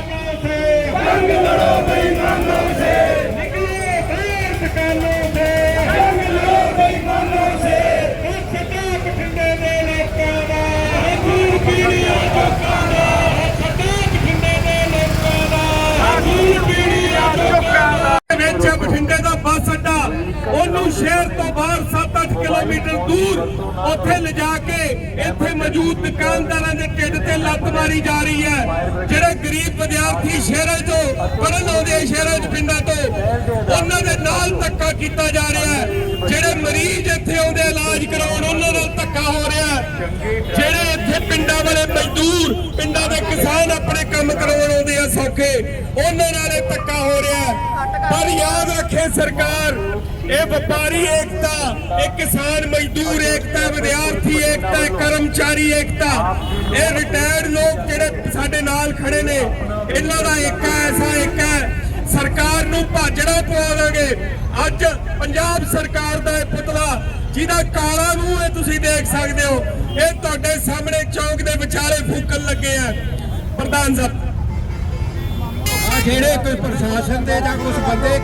दुकानों से बंद लड़ो बेईमानों से निकलो बाहर दुकानों से बंद लड़ो बेईमानों से स्वच्छता बठिंडे दे लोगों का हजूर पीढ़िया लोगों का स्वच्छता बठिंडे दे लोगों का हजूर पीढ़िया लोगों का ਵਿੱਚ ਬਠਿੰਡੇ ਦਾ ਬੱਸ ਅੱਡਾ ਉਹਨੂੰ ਸ਼ਹਿਰ ਤੋਂ ਬਾਹਰ 7-8 ਕਿਲੋਮੀਟਰ ਦੂਰ ਉੱਥੇ ਲਿਜਾ ਕੇ ਇੱਥੇ ਮੌਜੂਦ ਦੁਕਾਨਦਾਰਾਂ ਦੇ ਢਿੱਡ ਤੇ ਲੱਤ ਮਾਰੀ ਜਾ ਰਹੀ ਹੈ। ਜਿਹੜੇ ਗਰੀਬ ਵਿਦਿਆਰਥੀ ਸ਼ਹਿਰਾਂ 'ਚੋਂ ਪੜਨ ਆਉਂਦੇ ਸ਼ਹਿਰਾਂ 'ਚ, ਪਿੰਡਾਂ ਤੋਂ, ਉਹਨਾਂ ਦੇ ਨਾਲ ਧੱਕਾ ਕੀਤਾ ਜਾ ਰਿਹਾ ਹੈ। ਜਿਹੜੇ ਮਰੀਜ਼ ਇੱਥੇ ਆਉਂਦੇ, ਇਲਾਜ ਕਰਾਉਣ, ਉਹਨਾਂ ਨਾਲ ਧੱਕਾ ਹੋ ਰਿਹਾ ਜਿਹੜੇ ਇੱਥੇ ਪਿੰਡਾਂ ਵਾਲੇ ਮਜ਼ਦੂਰ, ਪਿੰਡਾਂ ਦੇ ਕਿਸਾਨ ਆਪਣੇ ਕੰਮ ਕਰਾਉਣ ਆਉਂਦੇ ਆ ਸੌਖੇ, ਉਹਨਾਂ ਨਾਲ ਇਹ ਧੱਕਾ ਹੋ ਰਿਹਾ ਪਰ ਯਾਦ ਰੱਖੇ ਸਰਕਾਰ, ਇਹ ਵਪਾਰੀ ਏਕਤਾ, ਇਹ ਕਿਸਾਨ ਮਜ਼ਦੂਰ ਏਕਤਾ, ਵਿਦਿਆਰਥੀ ਏਕਤਾ ਕਰਮਚਾਰੀ ਏਕਤਾ, ਇਹ ਰਿਟਾਇਰਡ ਲੋਕ ਜਿਹੜੇ ਸਾਡੇ ਨਾਲ ਖੜੇ ਨੇ, ਇਹਨਾਂ ਦਾ ਏਕਾ ਐਸਾ ਏਕਾ ਹੈ, ਸਰਕਾਰ ਨੂੰ ਭਾਜੜਾ ਪਵਾਵਾਂਗੇ ਅੱਜ ਪੰਜਾਬ ਸਰਕਾਰ ਦਾ ਜਿਹਦਾ ਕਾਲਾ ਮੂੰਹ ਹੈ ਤੁਸੀਂ ਦੇਖ ਸਕਦੇ ਹੋ। ਇਹ ਤੁਹਾਡੇ ਸਾਹਮਣੇ ਚੌਂਕ ਦੇ ਵਿਚਾਲੇ ਫੂਕਣ ਲੱਗੇ ਆ। ਪ੍ਰਧਾਨ ਸਾਹਿਬ। ਆ ਜਿਹੜੇ ਕੋਈ ਪ੍ਰਸ਼ਾਸਨ ਦੇ ਜਾਂ ਕੁਝ ਬੰਦੇ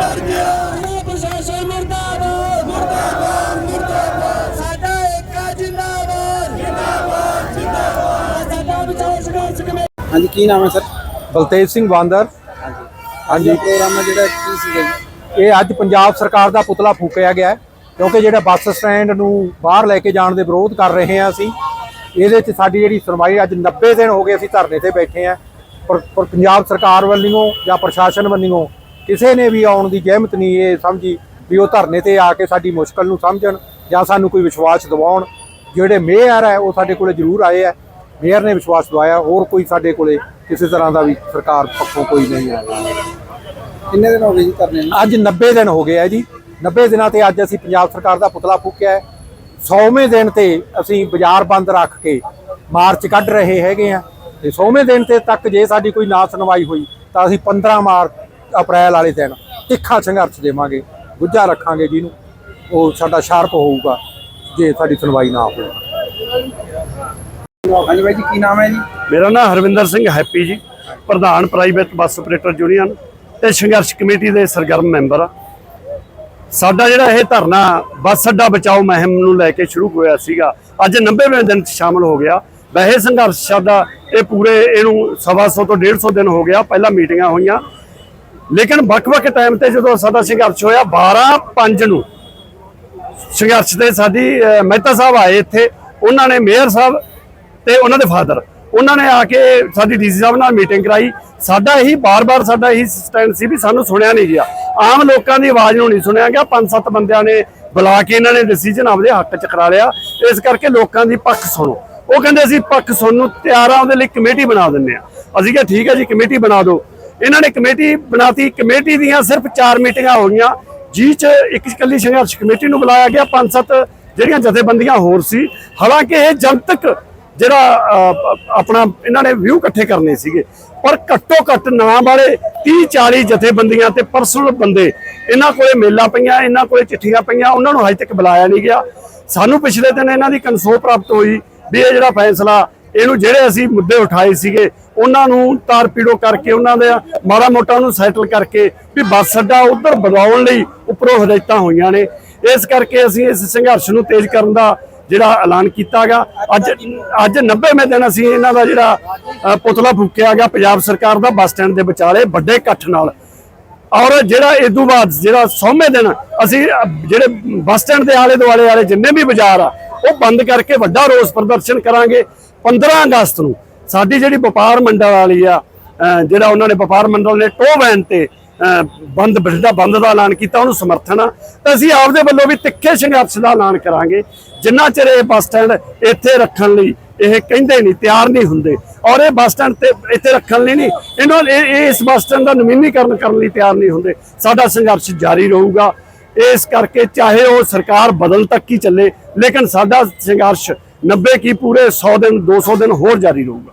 ਮੰਡੀ ਕਰ ਗਿਆ ਇਹ ਪ੍ਰਸ਼ਾਸਨ ਮੁਰਦਾਬਾਦ ਮੁਰਦਾਬਾਦ ਮੁਰਦਾਬਾਦ ਸਾਡਾ ਏਕਾ ਜਿੰਦਾਬਾਦ ਜਿੰਦਾਬਾਦ ਜਿੰਦਾਬਾਦ ਸਾਡਾ ਵਿਚਾਰ ਸੰਘਰਸ਼ ਕਮੇਟੀ ਹਾਂਜੀ ਕੀ ਨਾਮ ਹੈ ਸਰ? ਬਲਤੇਜ ਸਿੰਘ ਬਾਂਦਰ। ਹਾਂਜੀ। ਪ੍ਰੋਗਰਾਮ ਹੈ ਜਿਹੜਾ ਕੀ ਸੀਗਾ ਜੀ? ਇਹ ਅੱਜ ਪੰਜਾਬ ਸਰਕਾਰ ਦਾ ਪੁਤਲਾ ਫੂਕਿਆ ਗਿਆ ਕਿਉਂਕਿ ਜਿਹੜਾ ਬੱਸ ਸਟੈਂਡ ਨੂੰ ਬਾਹਰ ਲੈ ਕੇ ਜਾਣ ਦੇ ਵਿਰੋਧ ਕਰ ਰਹੇ ਹਾਂ ਅਸੀਂ ਇਹਦੇ 'ਚ ਸਾਡੀ ਜਿਹੜੀ ਸੁਣਵਾਈ ਅੱਜ 90 ਦਿਨ ਹੋ ਗਏ ਅਸੀਂ ਧਰਨੇ ਤੇ ਬੈਠੇ ਹਾਂ। ਪਰ ਪਰ ਪੰਜਾਬ ਸਰਕਾਰ ਵੱਲੋਂ ਜਾਂ ਪ੍ਰਸ਼ਾਸਨ ਵੱਲੋਂ ਕਿਸੇ ਨੇ ਵੀ ਆਉਣ ਦੀ ਜ਼ਹਿਮਤ ਨਹੀਂ ਇਹ ਸਮਝੀ ਵੀ ਉਹ ਧਰਨੇ ਤੇ ਆ ਕੇ ਸਾਡੀ ਮੁਸ਼ਕਲ ਨੂੰ ਸਮਝਣ ਜਾਂ ਸਾਨੂੰ ਕੋਈ ਵਿਸ਼ਵਾਸ ਦਿਵਾਉਣ। ਜਿਹੜੇ ਮੇਅਰ ਹੈ ਉਹ ਸਾਡੇ ਕੋਲੇ ਜ਼ਰੂਰ ਆਏ ਆ ਮੇਅਰ ਨੇ ਵਿਸ਼ਵਾਸ ਦਿਵਾਇਆ ਹੋਰ ਕੋਈ ਸਾਡੇ ਕੋਲੇ ਕਿਸੇ ਤਰ੍ਹਾਂ ਦਾ ਵੀ ਸਰਕਾਰ ਪੱਖੋਂ ਕੋਈ ਨਹੀਂ ਆਇਆ। ਕਿੰਨੇ ਦਿਨ ਹੋ ਗਏ ਜੀ ਧਰਨੇ ਨੂੰ? ਅੱਜ 90 ਦਿਨ ਹੋ ਗਏ ਆ ਜੀ। 90 ਦਿਨਾਂ ਤੇ ਅੱਜ ਅਸੀਂ ਪੰਜਾਬ ਸਰਕਾਰ ਦਾ ਪੁਤਲਾ ਫੂਕਿਆ ਹੈ। 100ਵੇਂ ਦਿਨ ਤੇ ਅਸੀਂ ਬਾਜ਼ਾਰ ਬੰਦ ਰੱਖ ਕੇ ਮਾਰਚ ਕੱਢ ਰਹੇ ਹੈਗੇ ਆ ਤੇ 100ਵੇਂ ਦਿਨ ਤੇ ਤੱਕ ਜੇ ਸਾਡੀ ਕੋਈ ਨਾ ਸੁਣਵਾਈ ਹੋਈ ਤਾਂ ਅਸੀਂ 15 ਮਾਰਚ ਅਪ੍ਰੈਲ ਵਾਲੇ ਦਿਨ ਤਿੱਖਾ ਸੰਘਰਸ਼ ਦੇਵਾਂਗੇ ਗੁੱਜਾ ਰੱਖਾਂਗੇ ਜਿਹਨੂੰ ਉਹ ਸਾਡਾ ਸ਼ਾਰਪ ਹੋਊਗਾ ਜੇ ਸਾਡੀ ਸੁਣਵਾਈ ਨਾ ਹੋਵੇ। ਹਾਂਜੀ ਬਾਈ ਜੀ ਕੀ ਨਾਮ ਹੈ ਜੀ? ਮੇਰਾ ਨਾਮ ਹਰਵਿੰਦਰ ਸਿੰਘ ਹੈਪੀ ਜੀ ਪ੍ਰਧਾਨ ਪ੍ਰਾਈਵੇਟ ਬੱਸ ਆਪਰੇਟਰ ਯੂਨੀਅਨ ਤੇ ਸੰਘਰਸ਼ ਕਮੇਟੀ ਦੇ ਸਰਗਰਮ ਮੈਂਬਰ ਆ। ਸਾਡਾ ਜਿਹੜਾ ਇਹ ਧਰਨਾ ਬੱਸ ਅੱਡਾ ਬਚਾਓ ਮੁਹਿੰਮ ਨੂੰ ਲੈ ਕੇ ਸ਼ੁਰੂ ਹੋਇਆ ਸੀਗਾ ਅੱਜ 90ਵੇਂ ਦਿਨ 'ਚ ਸ਼ਾਮਲ ਹੋ ਗਿਆ। ਵੈਸੇ ਸੰਘਰਸ਼ ਸਾਡਾ ਇਹ ਪੂਰੇ ਇਹਨੂੰ ਸਵਾ ਸੌ ਤੋਂ 150 ਦਿਨ ਹੋ ਗਿਆ ਪਹਿਲਾਂ ਮੀਟਿੰਗਾਂ ਹੋਈਆਂ। ਲੇਕਿਨ ਵੱਖ-ਵੱਖ ਟਾਈਮ ਤੇ ਜਦੋਂ ਸਾਡਾ ਸੰਘਰਸ਼ ਹੋਇਆ 12 5 ਨੂੰ ਸੰਘਰਸ਼ 'ਤੇ ਸਾਡੀ ਮਹਿਤਾ ਸਾਹਿਬ ਆਏ ਇੱਥੇ, ਉਹਨਾਂ ਨੇ ਮੇਅਰ ਸਾਹਿਬ ਤੇ ਉਹਨਾਂ ਦੇ ਫਾਦਰ, ਉਹਨਾਂ ਨੇ ਆ ਕੇ ਸਾਡੀ ਡੀਸੀ ਸਾਹਿਬ ਨਾਲ ਮੀਟਿੰਗ ਕਰਾਈ। ਸਾਡਾ ਇਹੀ ਬਾਰ-ਬਾਰ ਸਾਡਾ ਇਹੀ ਸਟੈਂਡ ਸੀ ਵੀ ਸਾਨੂੰ ਸੁਣਿਆ ਨਹੀਂ ਗਿਆ। ਆਮ ਲੋਕਾਂ ਦੀ ਆਵਾਜ਼ ਨੂੰ ਨਹੀਂ ਸੁਣਿਆ ਗਿਆ। ਪੰਜ ਸੱਤ ਬੰਦਿਆਂ ਨੇ ਬੁਲਾ ਕੇ ਇਹਨਾਂ ਨੇ ਡਿਸੀਜਨ ਆਪਦੇ ਹੱਕ 'ਚ ਕਰਾ ਲਿਆ ਇਸ ਕਰਕੇ ਲੋਕਾਂ ਦੀ ਪੱਖ ਸੁਣੋ। ਉਹ ਕਹਿੰਦੇ ਅਸੀਂ ਪੱਖ ਸੁਣਨ ਨੂੰ ਤਿਆਰ ਆ, ਉਹਦੇ ਲਈ ਕਮੇਟੀ ਬਣਾ ਦਿੰਦੇ ਆ। ਅਸੀਂ ਕਿਹਾ, ਠੀਕ ਹੈ ਜੀ, ਕਮੇਟੀ ਬਣਾ ਦਿਓ। ਇਹਨਾਂ ਨੇ ਕਮੇਟੀ ਬਣਾਤੀ। ਕਮੇਟੀ ਦੀਆਂ ਸਿਰਫ 4 ਮੀਟਿੰਗਾਂ ਹੋਈਆਂ ਜੀ ਚ ਇੱਕ ਇਕੱਲੀ ਸੰਘਰਸ਼ ਕਮੇਟੀ ਨੂੰ ਬੁਲਾਇਆ ਗਿਆ। ਪੰਜ ਸੱਤ ਜਿਹੜੀਆਂ ਜਥੇਬੰਦੀਆਂ ਹੋਰ ਸੀ। ਹਾਲਾਂਕਿ ਇਹ ਜਨਤਕ ਜਿਹੜਾ ਆਪਣਾ ਇਹਨਾਂ ਨੇ ਵਿਊ ਇਕੱਠੇ ਕਰਨੇ ਸੀਗੇ। ਪਰ ਘੱਟੋ ਘੱਟ ਨਾਂ ਵਾਲੇ 30 40 ਜਥੇਬੰਦੀਆਂ ਤੇ ਪਰਸਨਲ ਬੰਦੇ ਇਹਨਾਂ ਕੋਲੇ ਮੇਲਾ ਪਈਆਂ, ਇਹਨਾਂ ਕੋਲੇ ਚਿੱਠੀਆਂ ਪਈਆਂ। ਉਹਨਾਂ ਨੂੰ ਹਜੇ ਤੱਕ ਬੁਲਾਇਆ ਨਹੀਂ ਗਿਆ। ਸਾਨੂੰ ਪਿਛਲੇ ਦਿਨ ਇਹਨਾਂ ਦੀ ਕਨਸੋ ਪ੍ਰਾਪਤ ਹੋਈ ਵੀ ਇਹ ਜਿਹੜਾ ਫੈਸਲਾ, ਇਹਨੂੰ ਜਿਹੜੇ ਅਸੀਂ ਮੁੱਦੇ ਉਠਾਏ ਸੀਗੇ ਉਹਨਾਂ ਨੂੰ ਤਾਰਪੀੜੋ ਕਰਕੇ ਉਹਨਾਂ ਦੇ ਮਾੜਾ ਮੋਟਾ ਉਹਨੂੰ ਸੈਟਲ ਕਰਕੇ ਵੀ ਬੱਸ ਅੱਡਾ ਉਧਰ ਵਧਾਉਣ ਲਈ ਉੱਪਰੋਂ ਹਦਾਇਤਾਂ ਹੋਈਆਂ ਨੇ। ਇਸ ਕਰਕੇ ਅਸੀਂ ਇਸ ਸੰਘਰਸ਼ ਨੂੰ ਤੇਜ਼ ਕਰਨ ਦਾ ਜਿਹੜਾ ਐਲਾਨ ਕੀਤਾ ਗਿਆ ਅੱਜ ਅੱਜ 90ਵੇਂ ਦਿਨ ਅਸੀਂ ਇਹਨਾਂ ਦਾ ਜਿਹੜਾ ਪੁਤਲਾ ਫੂਕਿਆ ਗਿਆ ਪੰਜਾਬ ਸਰਕਾਰ ਦਾ ਬੱਸ ਸਟੈਂਡ ਦੇ ਵਿਚਾਲੇ ਵੱਡੇ ਇਕੱਠ ਨਾਲ। ਔਰ ਜਿਹੜਾ ਇਸ ਤੋਂ ਬਾਅਦ ਜਿਹੜਾ ਸੌਵੇਂ ਦਿਨ ਅਸੀਂ ਜਿਹੜੇ ਬੱਸ ਸਟੈਂਡ ਦੇ ਆਲੇ ਦੁਆਲੇ ਵਾਲੇ ਜਿੰਨੇ ਵੀ ਬਾਜ਼ਾਰ ਆ, ਉਹ ਬੰਦ ਕਰਕੇ ਵੱਡਾ ਰੋਸ ਪ੍ਰਦਰਸ਼ਨ ਕਰਾਂਗੇ 15 ਅਗਸਤ ਨੂੰ। ਸਾਡੀ ਜਿਹੜੀ ਵਪਾਰ ਮੰਡਲ ਵਾਲੀ ਆ ਜਿਹੜਾ ਉਹਨਾਂ ਨੇ ਵਪਾਰ ਮੰਡਲ ਨੇ ਟੋ ਵੈਨ ਤੇ ਬੰਦ ਬਠਿੰਡਾ ਬੰਦ ਦਾ ਐਲਾਨ ਕੀਤਾ, ਉਹਨੂੰ ਸਮਰਥਨ ਆ। ਤਾਂ ਅਸੀਂ ਆਪਦੇ ਵੱਲੋਂ ਵੀ ਤਿੱਖੇ ਸੰਘਰਸ਼ ਦਾ ਐਲਾਨ ਕਰਾਂਗੇ। ਜਿੰਨਾ ਚਿਰ ਇਹ ਬੱਸ ਸਟੈਂਡ ਇੱਥੇ ਰੱਖਣ ਲਈ ਇਹ ਕਹਿੰਦੇ ਨਹੀਂ, ਤਿਆਰ ਨਹੀਂ ਹੁੰਦੇ, ਔਰ ਇਹ ਬੱਸ ਸਟੈਂਡ ਤੇ ਇੱਥੇ ਰੱਖਣ ਲਈ ਨਹੀਂ, ਇਹਨਾਂ ਇਹ ਇਹ ਇਸ ਬੱਸ ਸਟੈਂਡ ਦਾ ਨਵੀਨੀਕਰਨ ਕਰਨ ਲਈ ਤਿਆਰ ਨਹੀਂ ਹੁੰਦੇ। ਸਾਡਾ ਸੰਘਰਸ਼ ਜਾਰੀ ਰਹੂਗਾ। ਇਸ ਕਰਕੇ ਚਾਹੇ ਉਹ ਸਰਕਾਰ ਬਦਲ ਤੱਕ ਹੀ ਚੱਲੇ, ਲੇਕਿਨ ਸਾਡਾ ਸੰਘਰਸ਼ 90 ਕੀ ਪੂਰੇ 100 ਦਿਨ 200 ਦਿਨ ਹੋਰ ਜਾਰੀ ਰਹੂਗਾ।